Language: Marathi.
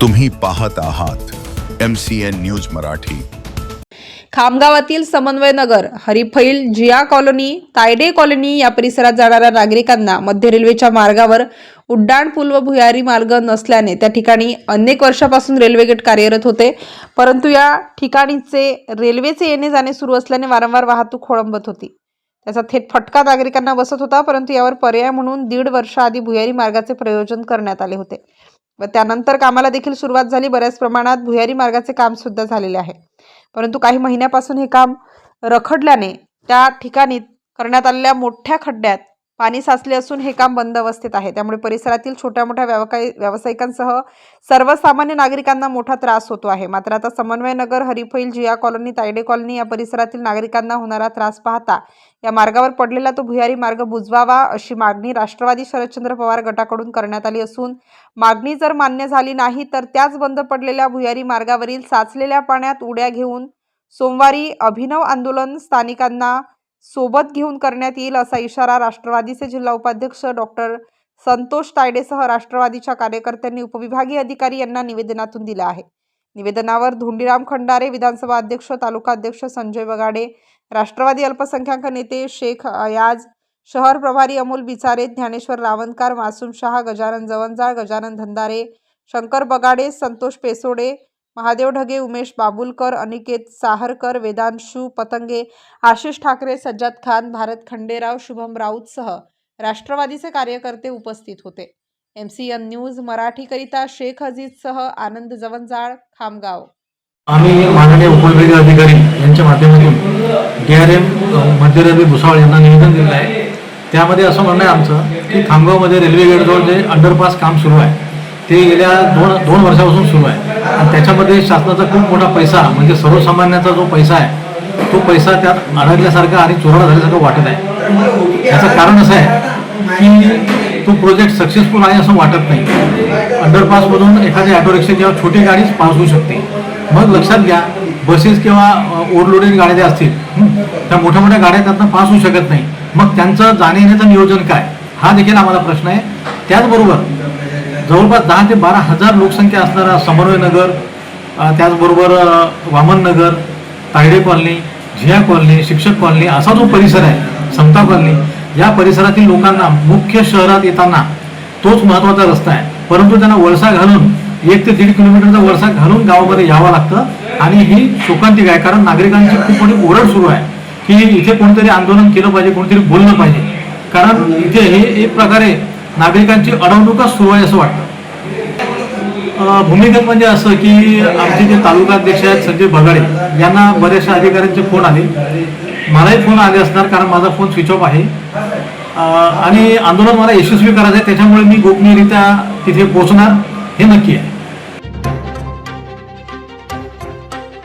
तुम्ही पाहत आहात M C N news Marathi. खामगावातील Samanvay Nagar Harifail Jiya colony Tayde colony या परिसरात जाणाऱ्या नागरिकांना मध्य रेल्वेच्या मार्गावर उड्डाण पूल व भुयारी मार्ग नसल्याने त्या ठिकाणी अनेक वर्षापासून रेल्वे गेट कार्यरत होते. परंतु या ठिकाणीचे रेल्वेचे येणे जाणे सुरू असल्याने वारंवार वाहतूक खोळंबत होती. त्याचा थेट फटका नागरिकांना बसत होता परंतु यावर पर्याय म्हणून दीड वर्षाआधी भुयारी मार्गाचे प्रयोजन करण्यात आले होते. व त्यानंतर कामाला देखील सुरुवात झाली. बऱ्याच प्रमाणात भुयारी मार्गाचे काम सुद्धा झालेले आहे. परंतु काही महिन्यापासून हे काम रखडल्याने त्या ठिकाणी करण्यात आलेल्या मोठ्या खड्ड्यात पाणी साचले असून हे काम बंद अवस्थेत आहे. त्यामुळे परिसरातील छोट्या मोठ्या व्यावसायी व्यावसायिकांसह सर्वसामान्य नागरिकांना मोठा त्रास होतो आहे. मात्र आता समन्वय नगर हरिफैल जिया कॉलनी तायडे कॉलनी या परिसरातील नागरिकांना होणारा त्रास पाहता या मार्गावर पडलेला तो भुयारी मार्ग बुजवावा अशी मागणी राष्ट्रवादी शरदचंद्र पवार गटाकडून करण्यात आली असून मागणी जर मान्य झाली नाही तर त्याच बंद पडलेल्या भुयारी मार्गावरील साचलेल्या पाण्यात उड्या घेऊन सोमवारी अभिनव आंदोलन स्थानिकांना सोबत घेऊन करण्यात येईल असा इशारा राष्ट्रवादीचे जिल्हा उपाध्यक्ष डॉक्टर संतोष तायडेसह राष्ट्रवादीच्या कार्यकर्त्यांनी उपविभागीय अधिकारी यांना निवेदनातून दिला आहे. निवेदनावर धोंडीराम खंडारे विधानसभा अध्यक्ष तालुका अध्यक्ष संजय बगाडे राष्ट्रवादी अल्पसंख्याक नेते शेख अयाज शहर प्रभारी अमोल बिचारे ज्ञानेश्वर रावणकार मासूम शहा गजानन जवंजाळ गजानन धंदारे शंकर बगाडे संतोष पेसोडे महादेव ढगे उमेश बाबुलकर अनिकेत साहरकर वेदांशू पतंगे आशिष ठाकरे सज्जाद खान भारत खंडेराव शुभम राऊतसह राष्ट्रवादीचे कार्यकर्ते उपस्थित होते. एम सी एन न्यूज मराठीकरिता शेख अजीजसह आनंद जवंजाळ खामगाव. आम्ही माननीय उपविभागीय अधिकारी यांच्या माध्यमातून डी आर एम मध्य रेल्वे भुसावळ यांना निवेदन दिलेलं आहे. त्यामध्ये असं म्हणणं आहे आमचं की खामगावमध्ये रेल्वे गेटजवळ जे अंडरपास काम सुरू आहे. ते गेल्या दोन दोन वर्षापासून सुरू आहे. आणि त्याच्यामध्ये शासनाचा खूप मोठा पैसा म्हणजे सर्वसामान्याचा जो पैसा आहे तो पैसा त्यात अडकल्यासारखा आणि चोराडा झाल्यासारखं वाटत आहे. याचं कारण असं आहे की तो प्रोजेक्ट सक्सेसफुल आहे असं वाटत नाही. अंडरपासमधून एखादी ऑटो रिक्षा किंवा छोटी गाडीच पास होऊ शकते. मग लक्षात घ्या बसेस किंवा ओव्हरलोडेड गाड्या ज्या असतील त्या मोठ्या मोठ्या गाड्या त्यातनं पास होऊ शकत नाही. मग त्यांचं जाण्या येण्याचं नियोजन काय? हा देखील आम्हाला प्रश्न आहे. त्याचबरोबर जवळपास दहा ते बारा हजार लोकसंख्या असणारा समन्वय नगर त्याचबरोबर Vaman Nagar Tayde colony Ziya colony Shikshak colony असा जो परिसर आहे समता कॉलनी या परिसरातील लोकांना मुख्य शहरात येताना तोच महत्त्वाचा रस्ता आहे. परंतु त्यांना वळसा घालून एक ते दीड किलोमीटरचा वळसा घालून गावामध्ये यावं लागतं आणि ही शोकांतिक आहे कारण नागरिकांची खूप मोठी ओरड सुरू आहे की इथे कोणतरी आंदोलन केलं पाहिजे कोणतरी बोललं पाहिजे. कारण इथे हे एक प्रकारे नागरिकांची अडवणूकच सुरू आहे असं वाटतं. भूमिगत म्हणजे असं की आमचे जे तालुकाध्यक्ष आहेत संजय भगाडे यांना बऱ्याचशा अधिकाऱ्यांचे फोन आले. मलाही फोन आले असणार कारण माझा फोन स्विच ऑफ आहे. आणि आंदोलन मला यशस्वी करायचं आहे त्याच्यामुळे मी गोपनीयरित्या तिथे पोहोचणार हे नक्की आहे.